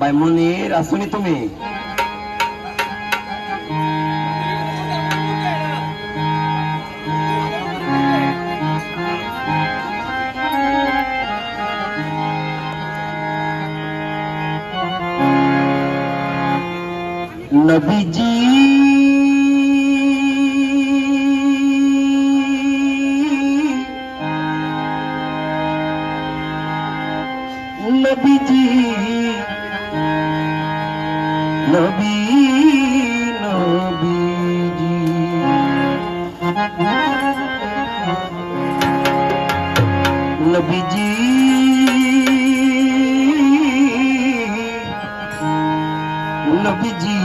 ভাই মনির আসুনি তুমি? নবীজি নবীজি। নবী নবীজি। নবীজি। নবীজি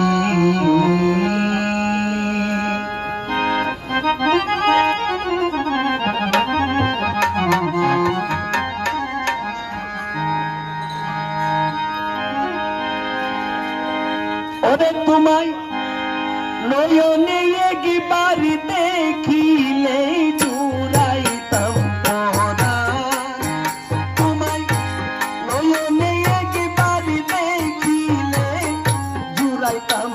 ওরে তোমায় নয়নে একবার দেখিলে চুরাইতাম পরা তোমায় নয়নে একবার দেখিলে জুড়াইতাম